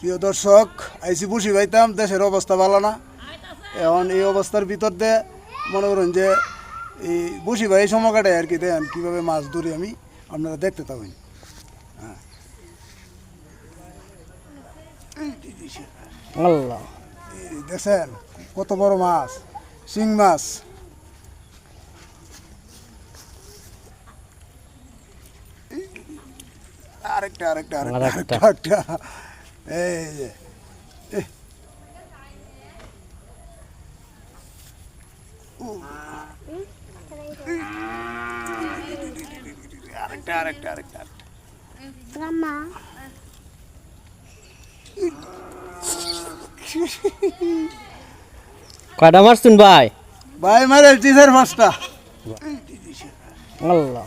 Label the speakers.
Speaker 1: প্রিয় দর্শক আইসি বসি পাইতাম দেশের অবস্থা ভালো না। এখন এই অবস্থার ভিতর দিয়ে মনে করুন যে এই বসি ভাই সময় কাটায় আর কি দেন কীভাবে মাছ ধরি আমি আপনারা দেখতে পাবেন। হ্যাঁ।
Speaker 2: আল্লাহ।
Speaker 1: দেখছেন কত বড় মাছ শিং মাছ। আরেকটা আরেকটা। আরেকটা
Speaker 2: আরেকটা।
Speaker 1: এই যে। আরেকটা আরেকটা আরেকটা।
Speaker 3: Mama.
Speaker 2: কয়টা মারছুন ভাই
Speaker 1: ভাই মারে টিচার মাছটা
Speaker 2: আল্লাহ